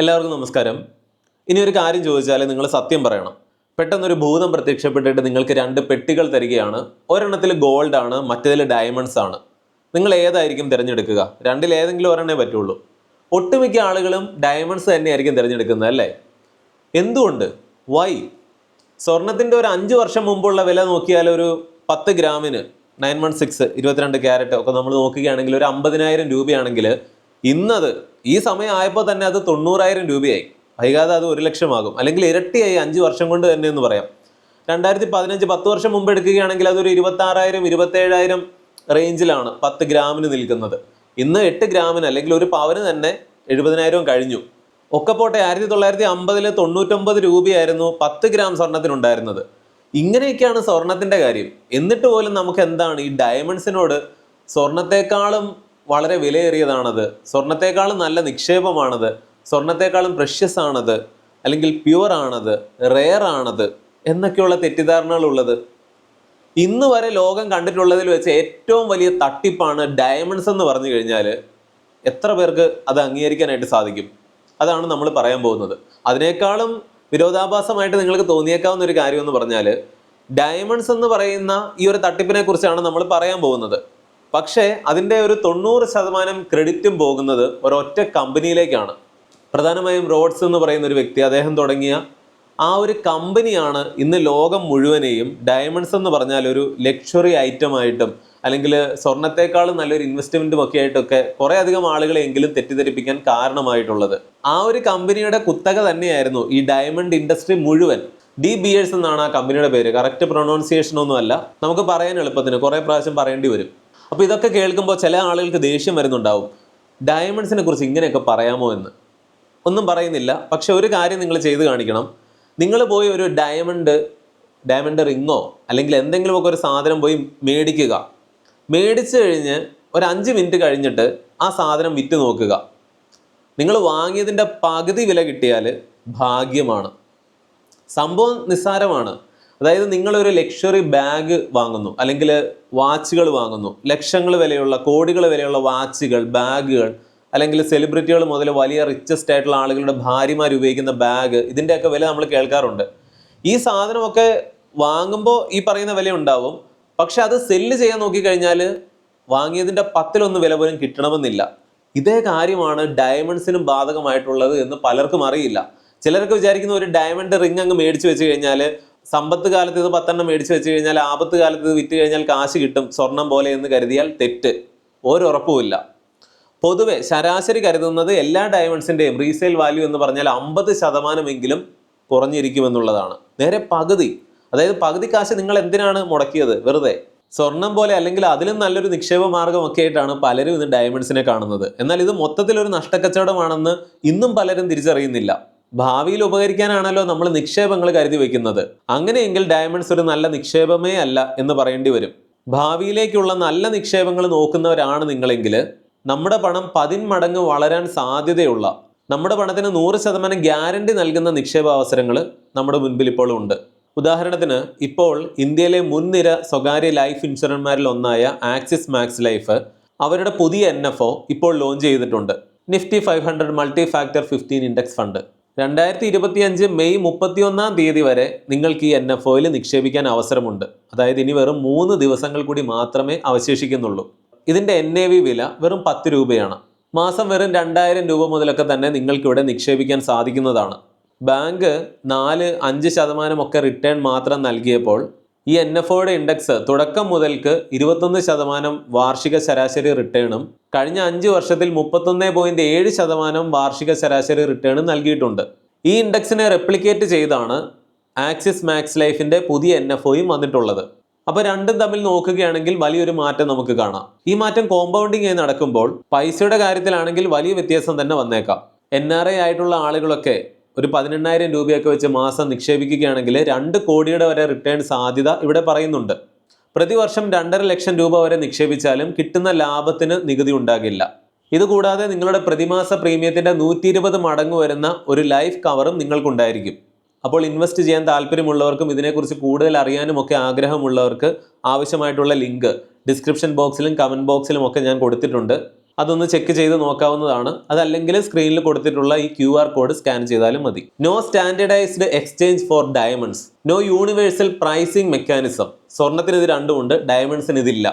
എല്ലാവർക്കും നമസ്കാരം. ഇനി ഒരു കാര്യം ചോദിച്ചാൽ നിങ്ങൾ സത്യം പറയണം. പെട്ടെന്നൊരു ഭൂതം പ്രത്യക്ഷപ്പെട്ടിട്ട് നിങ്ങൾക്ക് രണ്ട് പെട്ടികൾ തരികയാണ്. ഒരെണ്ണത്തിൽ ഗോൾഡ് ആണ് മറ്റേതിൽ ഡയമണ്ട്സ് ആണ്. നിങ്ങൾ ഏതായിരിക്കും തിരഞ്ഞെടുക്കുക? രണ്ടിൽ ഏതെങ്കിലും ഒരെണ്ണേ പറ്റുള്ളൂ. ഒട്ടുമിക്ക ആളുകളും ഡയമണ്ട്സ് തന്നെയായിരിക്കും തിരഞ്ഞെടുക്കുന്നത് അല്ലേ? എന്തുകൊണ്ട്? വൈ സ്വർണത്തിന്റെ ഒരു അഞ്ച് വർഷം മുമ്പുള്ള വില നോക്കിയാൽ ഒരു പത്ത് ഗ്രാമിന് നയൻ വൺ സിക്സ് ഇരുപത്തിരണ്ട് ക്യാരറ്റ് ഒക്കെ നമ്മൾ നോക്കുകയാണെങ്കിൽ ഒരു അമ്പതിനായിരം രൂപയാണെങ്കിൽ ഇന്നത് ഈ സമയം ആയപ്പോൾ തന്നെ അത് തൊണ്ണൂറായിരം രൂപയായി. വൈകാതെ അത് ഒരു ലക്ഷമാകും. അല്ലെങ്കിൽ ഇരട്ടിയായി അഞ്ച് വർഷം കൊണ്ട് തന്നെ എന്ന് പറയാം. രണ്ടായിരത്തി പതിനഞ്ച് പത്ത് വർഷം മുമ്പ് എടുക്കുകയാണെങ്കിൽ അതൊരു ഇരുപത്താറായിരം ഇരുപത്തേഴായിരം റേഞ്ചിലാണ് പത്ത് ഗ്രാമിന് നിൽക്കുന്നത്. ഇന്ന് എട്ട് ഗ്രാമിന് അല്ലെങ്കിൽ ഒരു പവന് തന്നെ എഴുപതിനായിരവും കഴിഞ്ഞു. ഒക്കെ പോട്ടെ ആയിരത്തി തൊള്ളായിരത്തി അമ്പതിൽ തൊണ്ണൂറ്റൊമ്പത് രൂപയായിരുന്നു പത്ത് ഗ്രാം സ്വർണത്തിനുണ്ടായിരുന്നത്. ഇങ്ങനെയൊക്കെയാണ് സ്വർണത്തിന്റെ കാര്യം. എന്നിട്ട് പോലും നമുക്ക് എന്താണ് ഈ ഡയമണ്ട്സിനോട് സ്വർണത്തെക്കാളും വളരെ വിലയേറിയതാണത്. സ്വർണത്തെക്കാളും നല്ല നിക്ഷേപമാണത്. സ്വർണത്തെക്കാളും പ്രഷ്യസ് ആണത് അല്ലെങ്കിൽ പ്യുവർ ആണത് റെയർ ആണത് എന്നൊക്കെയുള്ള തെറ്റിദ്ധാരണകൾ ഉള്ളത് ഇന്ന് വരെ ലോകം കണ്ടിട്ടുള്ളതിൽ വെച്ച് ഏറ്റവും വലിയ തട്ടിപ്പാണ് ഡയമണ്ട്സ് എന്ന് പറഞ്ഞു കഴിഞ്ഞാൽ എത്ര പേർക്ക് അത് അംഗീകരിക്കാനായിട്ട് സാധിക്കും? അതാണ് നമ്മൾ പറയാൻ പോകുന്നത്. അതിനേക്കാളും വിരോധാഭാസമായിട്ട് നിങ്ങൾക്ക് തോന്നിയേക്കാവുന്ന ഒരു കാര്യം എന്ന് പറഞ്ഞാൽ ഡയമണ്ട്സ് എന്ന് പറയുന്ന ഈ ഒരു തട്ടിപ്പിനെ കുറിച്ചാണ് നമ്മൾ പറയാൻ പോകുന്നത്. പക്ഷേ അതിന്റെ ഒരു തൊണ്ണൂറ് ശതമാനം ക്രെഡിറ്റും പോകുന്നത് ഒരൊറ്റ കമ്പനിയിലേക്കാണ്. പ്രധാനമായും റോഡ്സ് എന്ന് പറയുന്ന ഒരു വ്യക്തി അദ്ദേഹം തുടങ്ങിയ ആ ഒരു കമ്പനിയാണ് ഇന്ന് ലോകം മുഴുവനെയും ഡയമണ്ട്സ് എന്ന് പറഞ്ഞാൽ ഒരു ലക്ഷറി ഐറ്റം ആയിട്ടും അല്ലെങ്കിൽ സ്വർണത്തെക്കാളും നല്ലൊരു ഇൻവെസ്റ്റ്മെന്റും ഒക്കെ ആയിട്ടൊക്കെ കുറേ അധികം ആളുകളെ എങ്കിലും തെറ്റിദ്ധരിപ്പിക്കാൻ കാരണമായിട്ടുള്ളത്. ആ ഒരു കമ്പനിയുടെ കുത്തക തന്നെയായിരുന്നു ഈ ഡയമണ്ട് ഇൻഡസ്ട്രി മുഴുവൻ. ഡി ബിയേഴ്സ് എന്നാണ് ആ കമ്പനിയുടെ പേര്. കറക്റ്റ് പ്രൊണൗൺസിയേഷൻ ഒന്നുമല്ല നമുക്ക് പറയാൻ എളുപ്പത്തിന് കുറേ പ്രാവശ്യം പറയേണ്ടി വരും. അപ്പോൾ ഇതൊക്കെ കേൾക്കുമ്പോൾ ചില ആളുകൾക്ക് ദേഷ്യം വരുന്നുണ്ടാവും. ഡയമണ്ട്സിനെ കുറിച്ച് ഇങ്ങനെയൊക്കെ പറയാമോ എന്ന്? ഒന്നും പറയുന്നില്ല. പക്ഷെ ഒരു കാര്യം നിങ്ങൾ ചെയ്ത് കാണിക്കണം. നിങ്ങൾ പോയി ഒരു ഡയമണ്ട് ഡയമണ്ട് റിങ്ങോ അല്ലെങ്കിൽ എന്തെങ്കിലുമൊക്കെ ഒരു സാധനം പോയി മേടിക്കുക. മേടിച്ചു കഴിഞ്ഞ് ഒരു അഞ്ച് മിനിറ്റ് കഴിഞ്ഞിട്ട് ആ സാധനം വിറ്റ് നോക്കുക. നിങ്ങൾ വാങ്ങിയതിന്റെ പകുതി വില കിട്ടിയാൽ ഭാഗ്യമാണ്. സംഭവം നിസ്സാരമാണ്. അതായത് നിങ്ങളൊരു ലക്ഷറി ബാഗ് വാങ്ങുന്നു അല്ലെങ്കിൽ വാച്ചുകൾ വാങ്ങുന്നു. ലക്ഷങ്ങൾ വിലയുള്ള കോടികൾ വിലയുള്ള വാച്ചുകൾ ബാഗുകൾ അല്ലെങ്കിൽ സെലിബ്രിറ്റികൾ മുതൽ വലിയ റിച്ചസ്റ്റ് ആയിട്ടുള്ള ആളുകളുടെ ഭാര്യമാർ ഉപയോഗിക്കുന്ന ബാഗ് ഇതിന്റെയൊക്കെ വില നമ്മൾ കേൾക്കാറുണ്ട്. ഈ സാധനമൊക്കെ വാങ്ങുമ്പോൾ ഈ പറയുന്ന വില ഉണ്ടാവും. പക്ഷെ അത് സെല്ല് ചെയ്യാൻ നോക്കിക്കഴിഞ്ഞാൽ വാങ്ങിയതിന്റെ പത്തിലൊന്ന് വില പോലും കിട്ടണമെന്നില്ല. ഇതേ കാര്യമാണ് ഡയമണ്ട്സിനും ബാധകമായിട്ടുള്ളത് എന്ന് പലർക്കും അറിയില്ല. ചിലരൊക്കെ വിചാരിക്കുന്ന ഒരു ഡയമണ്ട് റിംഗ് അങ്ങ് മേടിച്ച് വെച്ച് കഴിഞ്ഞാൽ സമ്പത്ത് കാലത്ത് ഇത് പത്തെണ്ണം മേടിച്ച് വെച്ച് കഴിഞ്ഞാൽ ആപത്ത് കാലത്ത് ഇത് വിറ്റ് കഴിഞ്ഞാൽ കാശ് കിട്ടും. സ്വർണം പോലെ എന്ന് കരുതിയാൽ തെറ്റ്. ഒരുറപ്പുമില്ല. പൊതുവെ ശരാശരി കരുതുന്നത് എല്ലാ ഡയമണ്ട്സിന്റെയും റീസെയിൽ വാല്യൂ എന്ന് പറഞ്ഞാൽ അമ്പത് ശതമാനമെങ്കിലും കുറഞ്ഞിരിക്കുമെന്നുള്ളതാണ്. നേരെ പകുതി. അതായത് പകുതി കാശ് നിങ്ങൾ എന്തിനാണ് മുടക്കിയത്? വെറുതെ. സ്വർണം പോലെ അല്ലെങ്കിൽ അതിലും നല്ലൊരു നിക്ഷേപ മാർഗമൊക്കെ ആയിട്ടാണ് പലരും ഇന്ന് ഡയമണ്ട്സിനെ കാണുന്നത്. എന്നാൽ ഇത് മൊത്തത്തിലൊരു നഷ്ടക്കച്ചവടമാണെന്ന് ഇന്നും പലരും തിരിച്ചറിയുന്നില്ല. ഭാവിയിൽ ഉപകരിക്കാനാണല്ലോ നമ്മൾ നിക്ഷേപങ്ങൾ കരുതി വയ്ക്കുന്നത് അങ്ങനെയെങ്കിൽ ഡയമണ്ട്സ് ഒരു നല്ല നിക്ഷേപമേ അല്ല എന്ന് പറയേണ്ടി വരും. ഭാവിയിലേക്കുള്ള നല്ല നിക്ഷേപങ്ങൾ നോക്കുന്നവരാണ് നിങ്ങളെങ്കിൽ നമ്മുടെ പണം പതിന്മടങ്ങ് വളരാൻ സാധ്യതയുള്ള നമ്മുടെ പണത്തിന് നൂറ് ശതമാനം ഗ്യാരണ്ടി നൽകുന്ന നിക്ഷേപ അവസരങ്ങൾ നമ്മുടെ മുൻപിൽ ഇപ്പോഴും ഉണ്ട്. ഉദാഹരണത്തിന് ഇപ്പോൾ ഇന്ത്യയിലെ മുൻനിര സ്വകാര്യ ലൈഫ് ഇൻഷുറൻമാരിൽ ഒന്നായ ആക്സിസ് മാക്സ് ലൈഫ് അവരുടെ പുതിയ എൻ ഇപ്പോൾ ലോഞ്ച് ചെയ്തിട്ടുണ്ട്. Nifty five hundred multi factor fifteen index fund. രണ്ടായിരത്തി ഇരുപത്തിയഞ്ച് മെയ് മുപ്പത്തിയൊന്നാം തീയതി വരെ നിങ്ങൾക്ക് ഈ എൻ എഫ് ഒയിൽ നിക്ഷേപിക്കാൻ അവസരമുണ്ട്. അതായത് ഇനി വെറും മൂന്ന് ദിവസങ്ങൾ കൂടി മാത്രമേ അവശേഷിക്കുന്നുള്ളൂ. ഇതിന്റെ എൻ എ വി വില വെറും പത്ത് രൂപയാണ്. മാസം വെറും രണ്ടായിരം രൂപ മുതലൊക്കെ തന്നെ നിങ്ങൾക്കിവിടെ നിക്ഷേപിക്കാൻ സാധിക്കുന്നതാണ്. ബാങ്ക് നാല് അഞ്ച് ശതമാനമൊക്കെ റിട്ടേൺ മാത്രം നൽകിയപ്പോൾ ഈ എൻ എഫ് ഒയുടെ ഇൻഡെക്സ് തുടക്കം മുതൽക്ക് ഇരുപത്തൊന്ന് ശതമാനം വാർഷിക ശരാശരി റിട്ടേണും കഴിഞ്ഞ അഞ്ച് വർഷത്തിൽ മുപ്പത്തൊന്ന് പോയിന്റ് ഏഴ് ശതമാനം വാർഷിക ശരാശരി റിട്ടേണും നൽകിയിട്ടുണ്ട്. ഈ ഇൻഡെക്സിനെ റെപ്ലിക്കേറ്റ് ചെയ്താണ് ആക്സിസ് മാക്സ് ലൈഫിന്റെ പുതിയ എൻ എഫ് ഒയും വന്നിട്ടുള്ളത്. അപ്പോൾ രണ്ടും തമ്മിൽ നോക്കുകയാണെങ്കിൽ വലിയൊരു മാറ്റം നമുക്ക് കാണാം. ഈ മാറ്റം കോമ്പൗണ്ടിങ് ആയി നടക്കുമ്പോൾ പൈസയുടെ കാര്യത്തിലാണെങ്കിൽ വലിയ വ്യത്യാസം തന്നെ വന്നേക്കാം. എൻ ആയിട്ടുള്ള ആളുകളൊക്കെ ഒരു പതിനെണ്ണായിരം രൂപയൊക്കെ വെച്ച് മാസം നിക്ഷേപിക്കുകയാണെങ്കിൽ രണ്ട് കോടിയുടെ വരെ റിട്ടേൺ സാധ്യത ഇവിടെ പറയുന്നുണ്ട്. പ്രതിവർഷം രണ്ടര ലക്ഷം രൂപ വരെ നിക്ഷേപിച്ചാലും കിട്ടുന്ന ലാഭത്തിന് നികുതി ഉണ്ടാകില്ല. ഇതുകൂടാതെ നിങ്ങളുടെ പ്രതിമാസ പ്രീമിയത്തിന്റെ നൂറ്റി ഇരുപത് മടങ്ങ് വരുന്ന ഒരു ലൈഫ് കവറും നിങ്ങൾക്കുണ്ടായിരിക്കും. അപ്പോൾ ഇൻവെസ്റ്റ് ചെയ്യാൻ താല്പര്യമുള്ളവർക്കും ഇതിനെക്കുറിച്ച് കൂടുതൽ അറിയാനും ഒക്കെ ആഗ്രഹമുള്ളവർക്ക് ആവശ്യമായിട്ടുള്ള ലിങ്ക് ഡിസ്ക്രിപ്ഷൻ ബോക്സിലും കമന്റ് ബോക്സിലും ഒക്കെ ഞാൻ കൊടുത്തിട്ടുണ്ട്. അതൊന്ന് ചെക്ക് ചെയ്ത് നോക്കാവുന്നതാണ്. അതല്ലെങ്കിൽ സ്ക്രീനിൽ കൊടുത്തിട്ടുള്ള ഈ ക്യു ആർ കോഡ് സ്കാൻ ചെയ്താലും മതി. No standardised exchange for diamonds no universal pricing mechanism സ്വർണത്തിന് ഇത് രണ്ടുമുണ്ട് ഡയമണ്ട്സിന് ഇതില്ല.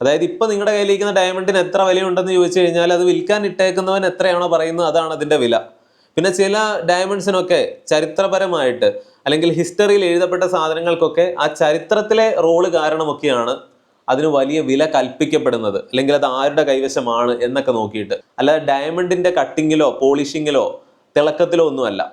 അതായത് ഇപ്പൊ നിങ്ങളുടെ കയ്യിലിരിക്കുന്ന ഡയമണ്ടിന് എത്ര വിലയുണ്ടെന്ന് ചോദിച്ചു കഴിഞ്ഞാൽ അത് വിൽക്കാൻ ഇട്ടേക്കുന്നവൻ എത്രയാണോ പറയുന്നത് അതാണ് അതിന്റെ വില. പിന്നെ ചില ഡയമണ്ട്സിനൊക്കെ ചരിത്രപരമായിട്ട് അല്ലെങ്കിൽ ഹിസ്റ്ററിയിൽ എഴുതപ്പെട്ട സാധനങ്ങൾക്കൊക്കെ ആ ചരിത്രത്തിലെ റോൾ കാരണമൊക്കെയാണ് അതിന് വലിയ വില കൽപ്പിക്കപ്പെടുന്നത്. അല്ലെങ്കിൽ അത് ആരുടെ കൈവശമാണ് എന്നൊക്കെ നോക്കിയിട്ട്. അല്ലാതെ ഡയമണ്ടിന്റെ കട്ടിങ്ങിലോ പോളിഷിങ്ങിലോ തിളക്കത്തിലോ ഒന്നുമല്ല.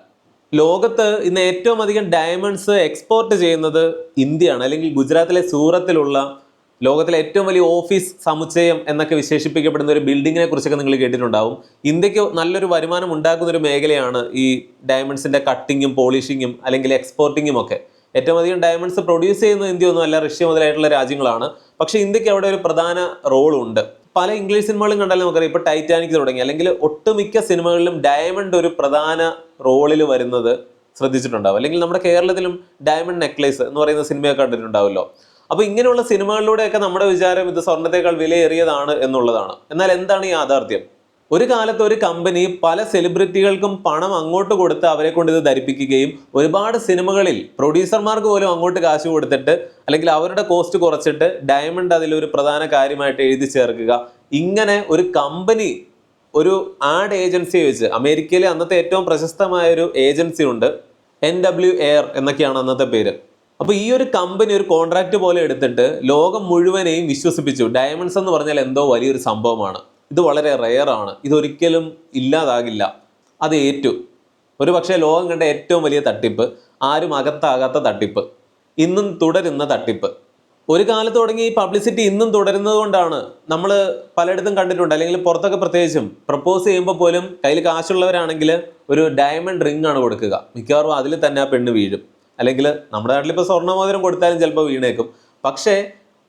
ലോകത്ത് ഇന്ന് ഏറ്റവും അധികം ഡയമണ്ട്സ് എക്സ്പോർട്ട് ചെയ്യുന്നത് ഇന്ത്യയാണ്. അല്ലെങ്കിൽ ഗുജറാത്തിലെ സൂറത്തിലുള്ള ലോകത്തിലെ ഏറ്റവും വലിയ ഓഫീസ് സമുച്ചയം എന്നൊക്കെ വിശേഷിപ്പിക്കപ്പെടുന്ന ഒരു ബിൽഡിങ്ങിനെ കുറിച്ചൊക്കെ നിങ്ങൾ കേട്ടിട്ടുണ്ടാവും. ഇന്ത്യയ്ക്ക് നല്ലൊരു വരുമാനം ഉണ്ടാക്കുന്ന ഒരു മേഖലയാണ് ഈ ഡയമണ്ട്സിന്റെ കട്ടിങ്ങും പോളിഷിങ്ങും അല്ലെങ്കിൽ എക്സ്പോർട്ടിങ്ങും ഒക്കെ. ഏറ്റവും അധികം ഡയമണ്ട്സ് പ്രൊഡ്യൂസ് ചെയ്യുന്നത് ഇന്ത്യ ഒന്നും അല്ല റഷ്യ മുതലായിട്ടുള്ള രാജ്യങ്ങളാണ്. പക്ഷെ ഇന്ത്യയ്ക്ക് അവിടെ ഒരു പ്രധാന റോൾ ഉണ്ട്. പല ഇംഗ്ലീഷ് സിനിമകളും കണ്ടാലും നമുക്കറിയാം ഇപ്പോൾ ടൈറ്റാനിക് തുടങ്ങി. അല്ലെങ്കിൽ ഒട്ടുമിക്ക സിനിമകളിലും ഡയമണ്ട് ഒരു പ്രധാന റോളിൽ വരുന്നത് ശ്രദ്ധിച്ചിട്ടുണ്ടാവും. അല്ലെങ്കിൽ നമ്മുടെ കേരളത്തിലും ഡയമണ്ട് നെക്ലേസ് എന്ന് പറയുന്ന സിനിമയൊക്കെ കണ്ടിട്ടുണ്ടാവുമല്ലോ. അപ്പോൾ ഇങ്ങനെയുള്ള സിനിമകളിലൂടെയൊക്കെ നമ്മുടെ വിചാരം ഇത് സ്വർണത്തേക്കാൾ വിലയേറിയതാണ് എന്നുള്ളതാണ്. എന്നാൽ എന്താണ് ഈ യാഥാർത്ഥ്യം? ഒരു കാലത്ത് ഒരു കമ്പനി പല സെലിബ്രിറ്റികൾക്കും പണം അങ്ങോട്ട് കൊടുത്ത് അവരെ കൊണ്ട് ഇത് ധരിപ്പിക്കുകയും ഒരുപാട് സിനിമകളിൽ പ്രൊഡ്യൂസർമാർക്ക് പോലും അങ്ങോട്ട് കാശ് കൊടുത്തിട്ട് അല്ലെങ്കിൽ അവരുടെ കോസ്റ്റ് കുറച്ചിട്ട് ഡയമണ്ട് അതിലൊരു പ്രധാന കാര്യമായിട്ട് എഴുതി ചേർക്കുക. ഇങ്ങനെ ഒരു കമ്പനി ഒരു ആഡ് ഏജൻസിയെ വെച്ച് അമേരിക്കയിലെ അന്നത്തെ ഏറ്റവും പ്രശസ്തമായ ഒരു ഏജൻസി ഉണ്ട് എൻ ഡബ്ല്യു എയർ എന്നൊക്കെയാണ് അന്നത്തെ പേര്. അപ്പോൾ ഈ ഒരു കമ്പനി ഒരു കോൺട്രാക്റ്റ് പോലെ എടുത്തിട്ട് ലോകം മുഴുവനെയും വിശ്വസിപ്പിച്ചു. ഡയമണ്ട്സ് എന്ന് പറഞ്ഞാൽ എന്തോ വലിയൊരു സംഭവമാണ്. ഇത് വളരെ റെയർ ആണ്. ഇതൊരിക്കലും ഇല്ലാതാകില്ല. അത് ഏറ്റു. ഒരു പക്ഷേ ലോകം കണ്ട ഏറ്റവും വലിയ തട്ടിപ്പ് ആരും അകത്താകാത്ത തട്ടിപ്പ് ഇന്നും തുടരുന്ന തട്ടിപ്പ്. ഒരു കാലത്ത് തുടങ്ങി ഈ പബ്ലിസിറ്റി ഇന്നും തുടരുന്നത് കൊണ്ടാണ് നമ്മൾ പലയിടത്തും കണ്ടിട്ടുണ്ട്. അല്ലെങ്കിൽ പുറത്തൊക്കെ പ്രത്യേകിച്ചും പ്രപ്പോസ് ചെയ്യുമ്പോൾ പോലും കയ്യിൽ കാശുള്ളവരാണെങ്കിൽ ഒരു ഡയമണ്ട് റിംഗ് ആണ് കൊടുക്കുക. മിക്കവാറും അതിൽ തന്നെ ആ പെണ്ണ് വീഴും. അല്ലെങ്കിൽ നമ്മുടെ നാട്ടിൽ ഇപ്പോൾ സ്വർണമോതിരം കൊടുത്താലും ചിലപ്പോൾ വീണേക്കും. പക്ഷേ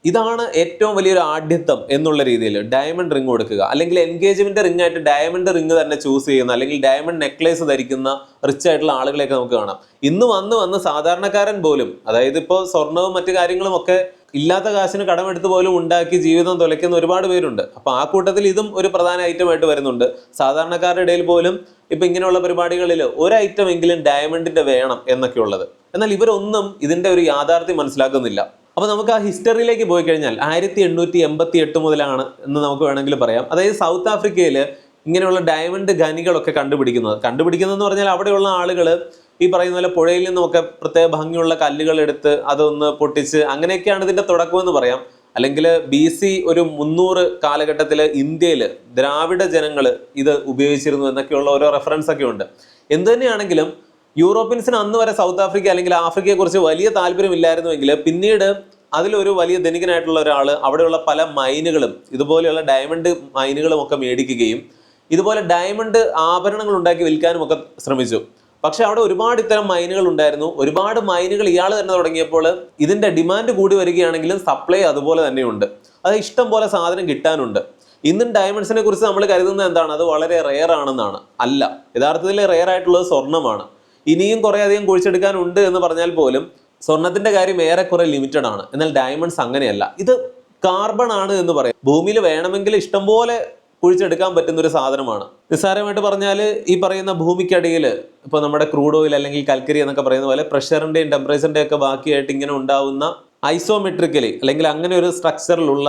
ഇതാണ് ഏറ്റവും വലിയൊരു ആഢ്യത്വം എന്നുള്ള രീതിയിൽ ഡയമണ്ട് റിങ് കൊടുക്കുക. അല്ലെങ്കിൽ എൻഗേജ്മെന്റ് റിംഗ് ആയിട്ട് ഡയമണ്ട് റിംഗ് തന്നെ ചൂസ് ചെയ്യുന്ന അല്ലെങ്കിൽ ഡയമണ്ട് നെക്ലേസ് ധരിക്കുന്ന റിച്ച് ആയിട്ടുള്ള ആളുകളെയൊക്കെ നമുക്ക് കാണാം. ഇന്ന് വന്ന് വന്ന് സാധാരണക്കാരൻ പോലും അതായത് ഇപ്പോൾ സ്വർണവും മറ്റു കാര്യങ്ങളും ഒക്കെ ഇല്ലാത്ത കാശിന് കടമെടുത്ത് പോലും ഉണ്ടാക്കി ജീവിതം തുലയ്ക്കുന്ന ഒരുപാട് പേരുണ്ട്. അപ്പൊ ആ കൂട്ടത്തിൽ ഇതും ഒരു പ്രധാന ഐറ്റം ആയിട്ട് വരുന്നുണ്ട്. സാധാരണക്കാരുടെ ഇടയിൽ പോലും ഇപ്പൊ ഇങ്ങനെയുള്ള പരിപാടികളിൽ ഒരു ഐറ്റം എങ്കിലും ഡയമണ്ടിന്റെ വേണം എന്നൊക്കെ ഉള്ളത് എന്നാൽ ഇവരൊന്നും ഇതിന്റെ ഒരു യാഥാർത്ഥ്യം മനസ്സിലാക്കുന്നില്ല. അപ്പൊ നമുക്ക് ആ ഹിസ്റ്ററിയിലേക്ക് പോയി കഴിഞ്ഞാൽ ആയിരത്തി എണ്ണൂറ്റി എൺപത്തി എട്ട് മുതലാണ് എന്ന് നമുക്ക് വേണമെങ്കിൽ പറയാം. അതായത് സൗത്ത് ആഫ്രിക്കയിൽ ഇങ്ങനെയുള്ള ഡയമണ്ട് ഖനികളൊക്കെ കണ്ടുപിടിക്കുന്നത്. കണ്ടുപിടിക്കുന്നതെന്ന് പറഞ്ഞാൽ അവിടെയുള്ള ആളുകൾ ഈ പറയുന്ന പോലെ പുഴയിൽ നിന്നൊക്കെ പ്രത്യേക ഭംഗിയുള്ള കല്ലുകൾ എടുത്ത് അതൊന്ന് പൊട്ടിച്ച് അങ്ങനെയൊക്കെയാണ് ഇതിന്റെ തുടക്കമെന്ന് പറയാം. അല്ലെങ്കിൽ ബി സി ഒരു മുന്നൂറ് കാലഘട്ടത്തിൽ ഇന്ത്യയിൽ ദ്രാവിഡ ജനങ്ങൾ ഇത് ഉപയോഗിച്ചിരുന്നു എന്നൊക്കെയുള്ള ഓരോ റെഫറൻസ് ഒക്കെ ഉണ്ട്. എന്തു തന്നെയാണെങ്കിലും യൂറോപ്യൻസിന് അന്ന് വരെ സൗത്ത് ആഫ്രിക്ക അല്ലെങ്കിൽ ആഫ്രിക്കയെ കുറിച്ച് വലിയ താല്പര്യമില്ലായിരുന്നുവെങ്കിൽ പിന്നീട് അതിലൊരു വലിയ ധനികനായിട്ടുള്ള ഒരാൾ അവിടെയുള്ള പല മൈനുകളും ഇതുപോലെയുള്ള ഡയമണ്ട് മൈനുകളും ഒക്കെ മേടിക്കുകയും ഇതുപോലെ ഡയമണ്ട് ആഭരണങ്ങൾ ഉണ്ടാക്കി വിൽക്കാനും ഒക്കെ ശ്രമിച്ചു. പക്ഷെ അവിടെ ഒരുപാട് ഇത്തരം മൈനുകൾ ഉണ്ടായിരുന്നു. ഒരുപാട് മൈനുകൾ ഇയാൾ തന്നെ തുടങ്ങിയപ്പോൾ ഇതിന്റെ ഡിമാൻഡ് കൂടി വരികയാണെങ്കിലും സപ്ലൈ അതുപോലെ തന്നെയുണ്ട്. അത് ഇഷ്ടം പോലെ സാധനം കിട്ടാനുണ്ട്. ഇന്നും ഡയമണ്ട്സിനെ കുറിച്ച് നമ്മൾ കരുതുന്നത് എന്താണ്? അത് വളരെ റെയർ ആണെന്നാണ്. അല്ല യഥാർത്ഥത്തിൽ റെയർ ആയിട്ടുള്ളത് സ്വർണമാണ്. ഇനിയും കുറേ അധികം കുഴിച്ചെടുക്കാനുണ്ട് എന്ന് പറഞ്ഞാൽ പോലും സ്വർണത്തിന്റെ കാര്യം ഏറെക്കുറെ ലിമിറ്റഡ് ആണ്. എന്നാൽ ഡയമണ്ട്സ് അങ്ങനെയല്ല. ഇത് കാർബൺ ആണ് എന്ന് പറയാം. ഭൂമിയിൽ വേണമെങ്കിൽ ഇഷ്ടംപോലെ കുഴിച്ചെടുക്കാൻ പറ്റുന്ന ഒരു സാധനമാണ്. നിസ്സാരമായിട്ട് പറഞ്ഞാൽ ഈ പറയുന്ന ഭൂമിക്കടിയിൽ ഇപ്പോൾ നമ്മുടെ ക്രൂഡ് ഓയിൽ അല്ലെങ്കിൽ കൽക്കരി എന്നൊക്കെ പറയുന്ന പോലെ പ്രഷറിന്റെയും ടെമ്പറേച്ചറിന്റെയും ഒക്കെ ബാക്കിയായിട്ട് ഇങ്ങനെ ഉണ്ടാവുന്ന ഐസോമെട്രിക്കലി അല്ലെങ്കിൽ അങ്ങനെ ഒരു സ്ട്രക്ചറിലുള്ള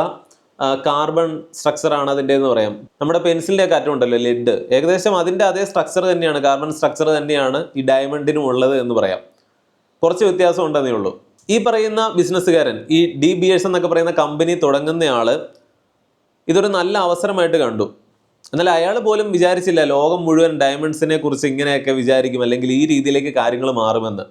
കാർബൺ സ്ട്രക്ചറാണ് അതിന്റെ എന്ന് പറയാം. നമ്മുടെ പെൻസിലിന്റെ ഒക്കെ അറ്റം ഉണ്ടല്ലോ ലെഡ് ഏകദേശം അതിന്റെ അതേ സ്ട്രക്ചർ തന്നെയാണ് കാർബൺ സ്ട്രക്ചർ തന്നെയാണ് ഈ ഡയമണ്ടിനും ഉള്ളത് എന്ന് പറയാം. കുറച്ച് വ്യത്യാസം ഉണ്ടെന്നേ ഉള്ളൂ. ഈ പറയുന്ന ബിസിനസ്സുകാരൻ ഈ ഡി ബി എസ് എന്നൊക്കെ പറയുന്ന കമ്പനി തുടങ്ങുന്നയാൾ ഇതൊരു നല്ല അവസരമായിട്ട് കണ്ടു. എന്നാൽ അയാൾ പോലും വിചാരിച്ചില്ല ലോകം മുഴുവൻ ഡയമണ്ട്സിനെ കുറിച്ച് ഇങ്ങനെയൊക്കെ വിചാരിക്കും അല്ലെങ്കിൽ ഈ രീതിയിലേക്ക് കാര്യങ്ങൾ മാറുമെന്ന്.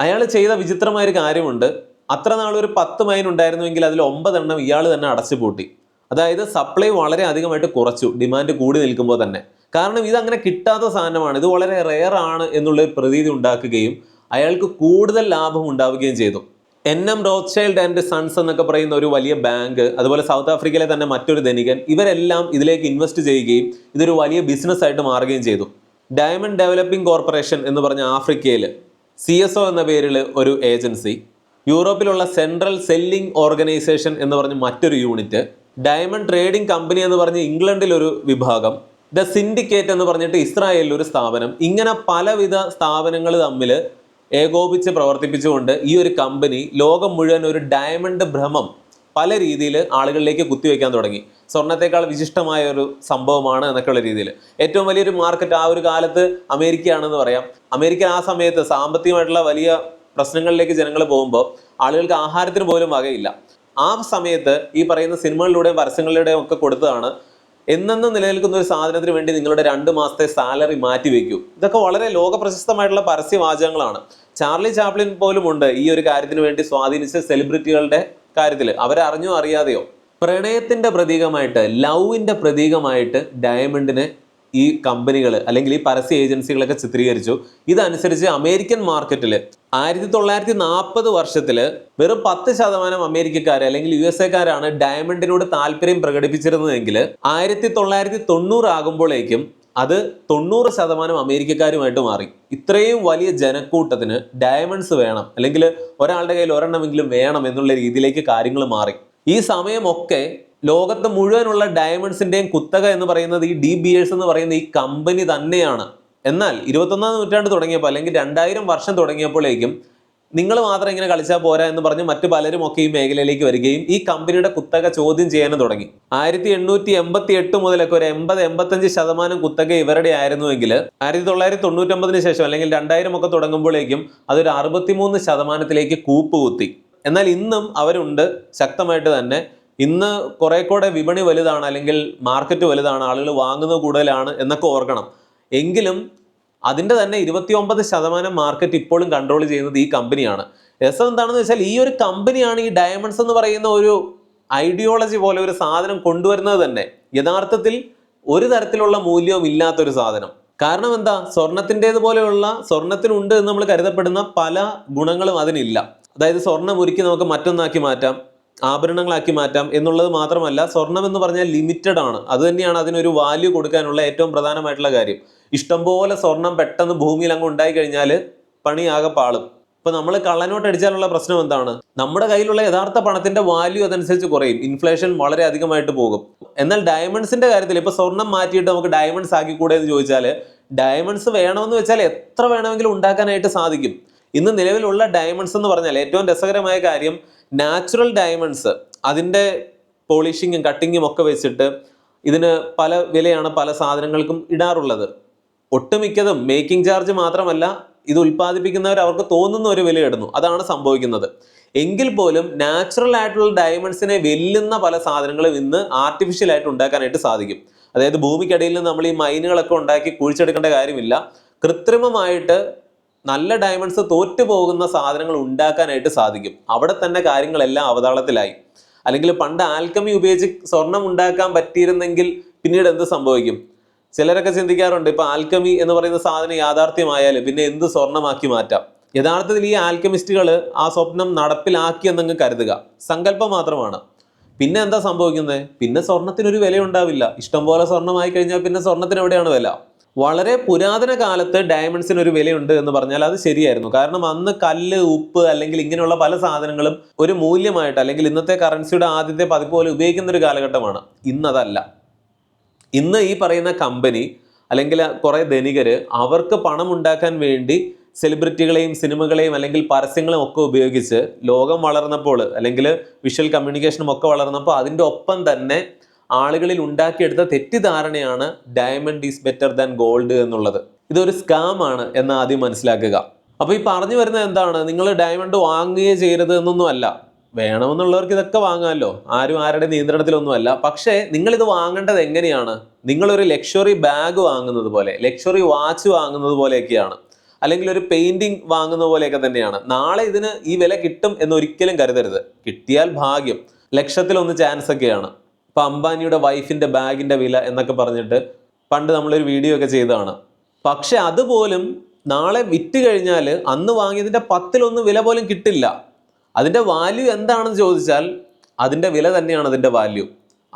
അയാൾ ചെയ്ത വിചിത്രമായൊരു കാര്യമുണ്ട്. അത്ര നാൾ ഒരു പത്ത് മൈൻ ഉണ്ടായിരുന്നുവെങ്കിൽ അതിൽ ഒമ്പതെണ്ണം ഇയാൾ തന്നെ അടച്ചുപൂട്ടി അതായത് സപ്ലൈ വളരെ അധികമായിട്ട് കുറച്ചു ഡിമാൻഡ് കൂടി നിൽക്കുമ്പോൾ തന്നെ. കാരണം ഇത് അങ്ങനെ കിട്ടാത്ത സാധനമാണ് ഇത് വളരെ റെയർ ആണ് എന്നുള്ള ഒരു പ്രതീതി ഉണ്ടാക്കുകയും അയാൾക്ക് കൂടുതൽ ലാഭം ഉണ്ടാവുകയും ചെയ്തു. N M Rothschild and Sons എന്നൊക്കെ പറയുന്ന ഒരു വലിയ ബാങ്ക് അതുപോലെ സൗത്ത് ആഫ്രിക്കയിലെ തന്നെ മറ്റൊരു ധനികൻ ഇവരെല്ലാം ഇതിലേക്ക് ഇൻവെസ്റ്റ് ചെയ്യുകയും ഇതൊരു വലിയ ബിസിനസ് ആയിട്ട് മാറുകയും ചെയ്തു. ഡയമണ്ട് ഡെവലപ്പിംഗ് കോർപ്പറേഷൻ എന്ന് പറഞ്ഞ ആഫ്രിക്കയിൽ സി എസ് ഒ എന്ന പേരിൽ ഒരു ഏജൻസി യൂറോപ്പിലുള്ള സെൻട്രൽ സെല്ലിംഗ് ഓർഗനൈസേഷൻ എന്ന് പറഞ്ഞ മറ്റൊരു യൂണിറ്റ് ഡയമണ്ട് ട്രേഡിംഗ് കമ്പനി എന്ന് പറഞ്ഞ ഇംഗ്ലണ്ടിലൊരു വിഭാഗം ദ സിൻഡിക്കേറ്റ് എന്ന് പറഞ്ഞിട്ട് ഇസ്രായേലിൽ ഒരു സ്ഥാപനം. ഇങ്ങനെ പലവിധ സ്ഥാപനങ്ങൾ തമ്മിൽ ഏകോപിച്ച് പ്രവർത്തിപ്പിച്ചുകൊണ്ട് ഈ ഒരു കമ്പനി ലോകം മുഴുവൻ ഒരു ഡയമണ്ട് ഭ്രമം പല രീതിയിൽ ആളുകളിലേക്ക് കുത്തിവെക്കാൻ തുടങ്ങി. സ്വർണത്തെക്കാൾ വിശിഷ്ടമായ ഒരു സംഭവമാണ് എന്നൊക്കെയുള്ള രീതിയിൽ ഏറ്റവും വലിയൊരു മാർക്കറ്റ് ആ ഒരു കാലത്ത് അമേരിക്കയാണെന്ന് പറയാം. അമേരിക്ക ആ സമയത്ത് സാമ്പത്തികമായിട്ടുള്ള വലിയ പ്രശ്നങ്ങളിലേക്ക് ജനങ്ങൾ പോകുമ്പോൾ ആളുകൾക്ക് ആഹാരത്തിന് പോലും വകയില്ല. ആ സമയത്ത് ഈ പറയുന്ന സിനിമകളിലൂടെയും പരസ്യങ്ങളിലൂടെയും ഒക്കെ കൊടുത്തതാണ് എന്നെന്നും നിലനിൽക്കുന്ന ഒരു സാധനത്തിന് വേണ്ടി നിങ്ങളുടെ രണ്ട് മാസത്തെ സാലറി മാറ്റി വെക്കൂ. ഇതൊക്കെ വളരെ ലോക പ്രശസ്തമായിട്ടുള്ള പരസ്യവാചകങ്ങളാണ് ചാർലി ചാപ്ലിൻ പോലും ഉണ്ട് ഈ ഒരു കാര്യത്തിന് വേണ്ടി സ്വാധീനിച്ച സെലിബ്രിറ്റികളുടെ കാര്യത്തിൽ അവരറിഞ്ഞോ അറിയാതെയോ? പ്രണയത്തിന്റെ പ്രതീകമായിട്ട് ലവിന്റെ പ്രതീകമായിട്ട് ഡയമണ്ടിനെ ഈ കമ്പനികൾ അല്ലെങ്കിൽ ഈ പരസ്യ ഏജൻസികളൊക്കെ ചിത്രീകരിച്ചു. ഇതനുസരിച്ച് അമേരിക്കൻ മാർക്കറ്റിൽ ആയിരത്തി തൊള്ളായിരത്തി നാൽപ്പത് വർഷത്തിൽ വെറും പത്ത് ശതമാനം അമേരിക്കക്കാർ അല്ലെങ്കിൽ യു എസ് എക്കാരാണ് ഡയമണ്ടിനോട് താല്പര്യം പ്രകടിപ്പിച്ചിരുന്നതെങ്കിൽ ആയിരത്തി തൊള്ളായിരത്തി തൊണ്ണൂറ് ആകുമ്പോഴേക്കും അത് തൊണ്ണൂറ് ശതമാനം അമേരിക്കക്കാരുമായിട്ട് മാറി. ഇത്രയും വലിയ ജനക്കൂട്ടത്തിന് ഡയമണ്ട്സ് വേണം അല്ലെങ്കിൽ ഒരാളുടെ കയ്യിൽ ഒരെണ്ണമെങ്കിലും വേണം എന്നുള്ള രീതിയിലേക്ക് കാര്യങ്ങൾ മാറി. ഈ സമയമൊക്കെ ലോകത്ത് മുഴുവനുള്ള ഡയമണ്ട്സിന്റെയും കുത്തക എന്ന് പറയുന്നത് ഈ ഡി ബിയേഴ്സ് എന്ന് പറയുന്ന ഈ കമ്പനി തന്നെയാണ്. എന്നാൽ ഇരുപത്തൊന്നാം നൂറ്റാണ്ട് തുടങ്ങിയപ്പോൾ അല്ലെങ്കിൽ രണ്ടായിരം വർഷം തുടങ്ങിയപ്പോഴേക്കും നിങ്ങൾ മാത്രം ഇങ്ങനെ കളിച്ചാൽ പോരാ എന്ന് പറഞ്ഞ് മറ്റു പലരും ഒക്കെ ഈ മേഖലയിലേക്ക് വരികയും ഈ കമ്പനിയുടെ കുത്തക ചോദ്യം ചെയ്യാനും തുടങ്ങി. ആയിരത്തി എണ്ണൂറ്റി എൺപത്തി എട്ട് മുതലൊക്കെ ഒരു എൺപത് എൺപത്തഞ്ച് ശതമാനം കുത്തക ഇവരുടെ ആയിരുന്നുവെങ്കിൽ ആയിരത്തി തൊള്ളായിരത്തി തൊണ്ണൂറ്റൊമ്പതിന് ശേഷം അല്ലെങ്കിൽ രണ്ടായിരം ഒക്കെ തുടങ്ങുമ്പോഴേക്കും അതൊരു അറുപത്തിമൂന്ന് ശതമാനത്തിലേക്ക് കൂപ്പ് കുത്തി എന്നാൽ ഇന്നും അവരുണ്ട് ശക്തമായിട്ട് തന്നെ. ഇന്ന് കുറെ കൂടെ വിപണി വലുതാണ് അല്ലെങ്കിൽ മാർക്കറ്റ് വലുതാണ് ആളുകൾ വാങ്ങുന്നത് കൂടുതലാണ് എന്നൊക്കെ ഓർക്കണം. എങ്കിലും അതിന്റെ തന്നെ ഇരുപത്തിയൊമ്പത് ശതമാനം മാർക്കറ്റ് ഇപ്പോഴും കൺട്രോൾ ചെയ്യുന്നത് ഈ കമ്പനിയാണ് രസം എന്താണെന്ന് വെച്ചാൽ ഈ ഒരു കമ്പനിയാണ് ഈ ഡയമണ്ട്സ് എന്ന് പറയുന്ന ഒരു ഐഡിയോളജി പോലെ ഒരു സാധനം കൊണ്ടുവരുന്നത് തന്നെ. യഥാർത്ഥത്തിൽ ഒരു തരത്തിലുള്ള മൂല്യവും ഇല്ലാത്തൊരു സാധനം. കാരണം എന്താ? സ്വർണത്തിന്റെതുപോലെയുള്ള സ്വർണത്തിനുണ്ട് എന്ന് നമ്മൾ കരുതപ്പെടുന്ന പല ഗുണങ്ങളും അതിനില്ല. അതായത് സ്വർണം ഉരുക്കി നമുക്ക് മറ്റൊന്നാക്കി മാറ്റാം. ആഭരണങ്ങളാക്കി മാറ്റാം എന്നുള്ളത് മാത്രമല്ല സ്വർണം എന്ന് പറഞ്ഞാൽ ലിമിറ്റഡ് ആണ്. അത് തന്നെയാണ് അതിനൊരു വാല്യൂ കൊടുക്കാനുള്ള ഏറ്റവും പ്രധാനമായിട്ടുള്ള കാര്യം. ഇഷ്ടംപോലെ സ്വർണം പെട്ടെന്ന് ഭൂമിയിൽ അങ്ങ് ഉണ്ടായി കഴിഞ്ഞാൽ പണിയാകെ പാളും. ഇപ്പൊ നമ്മൾ കള്ളനോട്ട് അടിച്ചാലുള്ള പ്രശ്നം എന്താണ്? നമ്മുടെ കയ്യിലുള്ള യഥാർത്ഥ പണത്തിന്റെ വാല്യൂ അതനുസരിച്ച് കുറയും. ഇൻഫ്ലേഷൻ വളരെ അധികമായിട്ട് പോകും. എന്നാൽ ഡയമണ്ട്സിന്റെ കാര്യത്തിൽ ഇപ്പൊ സ്വർണം മാറ്റിയിട്ട് നമുക്ക് ഡയമണ്ട്സ് ആക്കിക്കൂടെ എന്ന് ചോദിച്ചാൽ ഡയമണ്ട്സ് വേണമെന്ന് വെച്ചാൽ എത്ര വേണമെങ്കിലും ഉണ്ടാക്കാനായിട്ട് സാധിക്കും. ഇന്ന് നിലവിലുള്ള ഡയമണ്ട്സ് എന്ന് പറഞ്ഞാൽ ഏറ്റവും രസകരമായ കാര്യം നാച്ചുറൽ ഡയമണ്ട്സ് അതിന്റെ പോളിഷിങ്ങും കട്ടിങ്ങും ഒക്കെ വെച്ചിട്ട് ഇതിന് പല വിലയാണ് പല സാധനങ്ങൾക്കും ഇടാറുള്ളത്. ഒട്ടുമിക്കതും മേക്കിംഗ് ചാർജ് മാത്രമല്ല ഇത് ഉൽപ്പാദിപ്പിക്കുന്നവർ അവർക്ക് തോന്നുന്ന ഒരു വില ഇടുന്നു. അതാണ് സംഭവിക്കുന്നത്. എങ്കിൽ പോലും നാച്ചുറൽ ആയിട്ടുള്ള ഡയമണ്ട്സിനെ വെല്ലുന്ന പല സാധനങ്ങളും ഇന്ന് ആർട്ടിഫിഷ്യൽ ആയിട്ട് ഉണ്ടാക്കാനായിട്ട് സാധിക്കും. അതായത് ഭൂമിക്കടിയിൽ നിന്ന് നമ്മൾ ഈ മൈനുകളൊക്കെ ഉണ്ടാക്കി കുഴിച്ചെടുക്കേണ്ട കാര്യമില്ല. കൃത്രിമമായിട്ട് നല്ല ഡയമണ്ട്സ് തോറ്റു പോകുന്ന സാധനങ്ങൾ ഉണ്ടാക്കാനായിട്ട് സാധിക്കും. അവിടെ തന്നെ കാര്യങ്ങളെല്ലാം അവതാളത്തിലായി. അല്ലെങ്കിൽ പണ്ട് ആൽക്കമി ഉപയോഗിച്ച് സ്വർണം ഉണ്ടാക്കാൻ പറ്റിയിരുന്നെങ്കിൽ പിന്നീട് എന്ത് സംഭവിക്കും? ചിലരൊക്കെ ചിന്തിക്കാറുണ്ട് ഇപ്പൊ ആൽക്കമി എന്ന് പറയുന്ന സാധനം യാഥാർത്ഥ്യമായാൽ പിന്നെ എന്ത് സ്വർണമാക്കി മാറ്റാം? യഥാർത്ഥത്തിൽ ഈ ആൽക്കമിസ്റ്റുകൾ ആ സ്വപ്നം നടപ്പിലാക്കി എന്നങ്ങ് കരുതുക. സങ്കല്പം മാത്രമാണ്. പിന്നെ എന്താ സംഭവിക്കുന്നത്? പിന്നെ സ്വർണത്തിനൊരു വില ഉണ്ടാവില്ല ഇഷ്ടംപോലെ സ്വർണമായി കഴിഞ്ഞാൽ പിന്നെ സ്വർണത്തിന് എവിടെയാണ് വില? വളരെ പുരാതന കാലത്ത് ഡയമണ്ട്സിന് ഒരു വിലയുണ്ട് എന്ന് പറഞ്ഞാൽ അത് ശരിയായിരുന്നു. കാരണം അന്ന് കല്ല് ഉപ്പ് അല്ലെങ്കിൽ ഇങ്ങനെയുള്ള പല സാധനങ്ങളും ഒരു മൂല്യമായിട്ട് അല്ലെങ്കിൽ ഇന്നത്തെ കറൻസിയുടെ ആദ്യത്തെ പതിപ്പ് പോലെ ഉപയോഗിക്കുന്ന ഒരു കാലഘട്ടമാണ്. ഇന്നതല്ല. ഇന്ന് ഈ പറയുന്ന കമ്പനി അല്ലെങ്കിൽ കുറേ ധനികര് അവർക്ക് പണം ഉണ്ടാക്കാൻ വേണ്ടി സെലിബ്രിറ്റികളെയും സിനിമകളെയും അല്ലെങ്കിൽ പരസ്യങ്ങളും ഒക്കെ ഉപയോഗിച്ച് ലോകം വളർന്നപ്പോൾ അല്ലെങ്കിൽ വിഷ്വൽ കമ്മ്യൂണിക്കേഷനും ഒക്കെ വളർന്നപ്പോൾ അതിന്റെ ഒപ്പം തന്നെ ആളുകളിൽ ഉണ്ടാക്കിയെടുത്ത തെറ്റിദ്ധാരണയാണ് diamond is better than gold എന്നുള്ളത്. ഇതൊരു സ്കാം ആണ് എന്ന് ആദ്യം മനസ്സിലാക്കുക. അപ്പോൾ ഈ പറഞ്ഞു വരുന്നത് എന്താണ്? നിങ്ങൾ ഡയമണ്ട് വാങ്ങുകയേ ചെയ്യരുത് എന്നൊന്നുമല്ല വേണമെന്നുള്ളവർക്ക് ഇതൊക്കെ വാങ്ങാമല്ലോ. ആരും ആരുടെ നിയന്ത്രണത്തിലൊന്നുമല്ല. പക്ഷേ നിങ്ങളിത് വാങ്ങേണ്ടത് എങ്ങനെയാണ്? നിങ്ങളൊരു ലക്ഷറി ബാഗ് വാങ്ങുന്നത് പോലെ ലക്ഷറി വാച്ച് വാങ്ങുന്നത് പോലെയൊക്കെയാണ്. അല്ലെങ്കിൽ ഒരു പെയിന്റിങ് വാങ്ങുന്ന പോലെയൊക്കെ തന്നെയാണ്. നാളെ ഇതിന് ഈ വില കിട്ടും എന്ന് ഒരിക്കലും കരുതരുത്. കിട്ടിയാൽ ഭാഗ്യം. ലക്ഷത്തിലൊന്ന് ചാൻസ് ഒക്കെയാണ്. ഇപ്പൊ അംബാനിയുടെ വൈഫിന്റെ ബാഗിന്റെ വില എന്നൊക്കെ പറഞ്ഞിട്ട് പണ്ട് നമ്മളൊരു വീഡിയോ ഒക്കെ ചെയ്തതാണ്. പക്ഷെ അതുപോലും നാളെ വിറ്റ് കഴിഞ്ഞാൽ അന്ന് വാങ്ങിയതിന്റെ പത്തിലൊന്നും വില പോലും കിട്ടില്ല. അതിന്റെ വാല്യൂ എന്താണെന്ന് ചോദിച്ചാൽ അതിന്റെ വില തന്നെയാണ് അതിന്റെ വാല്യൂ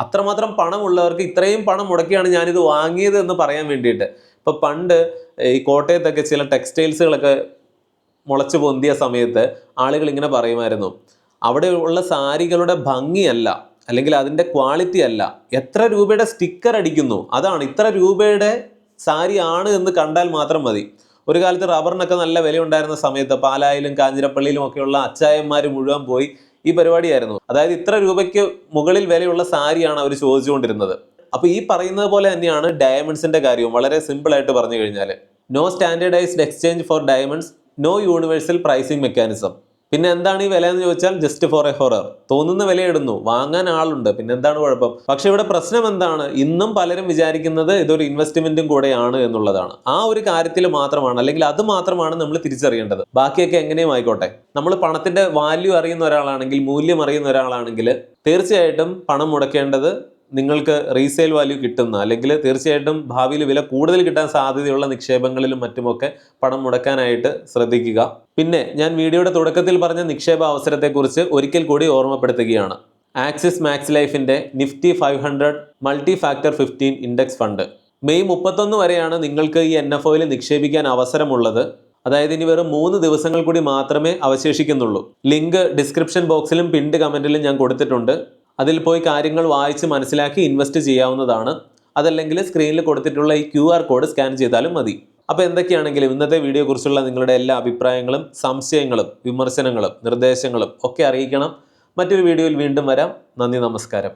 അത്രമാത്രം പണമുള്ളവർക്ക് ഇത്രയും പണം മുടക്കിയാണ് ഞാനിത് വാങ്ങിയത് എന്ന് പറയാൻ വേണ്ടിയിട്ട്. ഇപ്പം പണ്ട് ഈ കോട്ടയത്തൊക്കെ ചില ടെക്സ്റ്റൈൽസുകളൊക്കെ മുളച്ചു പൊന്തിയ സമയത്ത് ആളുകൾ ഇങ്ങനെ പറയുമായിരുന്നു. അവിടെയുള്ള സാരികളുടെ ഭംഗിയല്ല. അല്ലെങ്കിൽ അതിന്റെ ക്വാളിറ്റി അല്ല. എത്ര രൂപയുടെ സ്റ്റിക്കർ അടിക്കുന്നു? അതാണ്. ഇത്ര രൂപയുടെ സാരി ആണ് എന്ന് കണ്ടാൽ മാത്രം മതി. ഒരു കാലത്ത് റബ്ബറിനൊക്കെ നല്ല വില ഉണ്ടായിരുന്ന സമയത്ത് പാലായിലും കാഞ്ഞിരപ്പള്ളിയിലും ഒക്കെയുള്ള അച്ചായന്മാർ മുഴുവൻ പോയി ഈ പരിപാടിയായിരുന്നു. അതായത് ഇത്ര രൂപയ്ക്ക് മുകളിൽ വിലയുള്ള സാരിയാണ് അവർ ചോദിച്ചുകൊണ്ടിരുന്നത്. അപ്പോൾ ഈ പറയുന്നത് പോലെ തന്നെയാണ് ഡയമണ്ട്സിന്റെ കാര്യവും. വളരെ സിമ്പിൾ ആയിട്ട് പറഞ്ഞു കഴിഞ്ഞാൽ no standardised exchange for diamonds no universal pricing mechanism പിന്നെ എന്താണ് ഈ വില എന്ന് ചോദിച്ചാൽ ജസ്റ്റ് ഫോർ എ ഹൊറർ തോന്നുന്ന വില ഇടുന്നു. വാങ്ങാൻ ആളുണ്ട്. പിന്നെ എന്താണ് കുഴപ്പം? പക്ഷെ ഇവിടെ പ്രശ്നം എന്താണ്? ഇന്നും പലരും വിചാരിക്കുന്നത് ഇതൊരു ഇൻവെസ്റ്റ്മെന്റും കൂടെയാണ് എന്നുള്ളതാണ്. ആ ഒരു കാര്യത്തിൽ മാത്രമാണ്. അല്ലെങ്കിൽ അത് മാത്രമാണ് നമ്മൾ തിരിച്ചറിയേണ്ടത്. ബാക്കിയൊക്കെ എങ്ങനെയും ആയിക്കോട്ടെ. നമ്മൾ പണത്തിന്റെ വാല്യൂ അറിയുന്ന ഒരാളാണെങ്കിൽ മൂല്യം അറിയുന്ന ഒരാളാണെങ്കിൽ തീർച്ചയായിട്ടും പണം മുടക്കേണ്ടത് നിങ്ങൾക്ക് റീസെയിൽ വാല്യൂ കിട്ടുന്ന അല്ലെങ്കിൽ തീർച്ചയായിട്ടും ഭാവിയിൽ വില കൂടുതൽ കിട്ടാൻ സാധ്യതയുള്ള നിക്ഷേപങ്ങളിലും മറ്റുമൊക്കെ പണം മുടക്കാനായിട്ട് ശ്രദ്ധിക്കുക. പിന്നെ ഞാൻ വീഡിയോയുടെ തുടക്കത്തിൽ പറഞ്ഞ നിക്ഷേപ അവസരത്തെക്കുറിച്ച് ഒരിക്കൽ കൂടി ഓർമ്മപ്പെടുത്തുകയാണ്. ആക്സിസ് മാക്സ് ലൈഫിന്റെ Nifty five hundred multi factor fifteen index fund. May മുപ്പത്തൊന്ന് വരെയാണ് നിങ്ങൾക്ക് ഈ എൻ എഫ് ഒയിൽ നിക്ഷേപിക്കാൻ അവസരമുള്ളത്. അതായത് ഇനി വെറും മൂന്ന് ദിവസങ്ങൾ കൂടി മാത്രമേ അവശേഷിക്കുന്നുള്ളൂ. ലിങ്ക് ഡിസ്ക്രിപ്ഷൻ ബോക്സിലും പിൻഡ് കമന്റിലും ഞാൻ കൊടുത്തിട്ടുണ്ട്. അതിൽ പോയി കാര്യങ്ങൾ വായിച്ച് മനസ്സിലാക്കി ഇൻവെസ്റ്റ് ചെയ്യാവുന്നതാണ്. അതല്ലെങ്കിൽ സ്ക്രീനിൽ കൊടുത്തിട്ടുള്ള ഈ ക്യു കോഡ് സ്കാൻ ചെയ്താലും മതി. അപ്പോൾ എന്തൊക്കെയാണെങ്കിലും ഇന്നത്തെ വീഡിയോ കുറിച്ചുള്ള നിങ്ങളുടെ എല്ലാ അഭിപ്രായങ്ങളും സംശയങ്ങളും വിമർശനങ്ങളും നിർദ്ദേശങ്ങളും ഒക്കെ അറിയിക്കണം. മറ്റൊരു വീഡിയോയിൽ വീണ്ടും വരാം. നന്ദി നമസ്കാരം.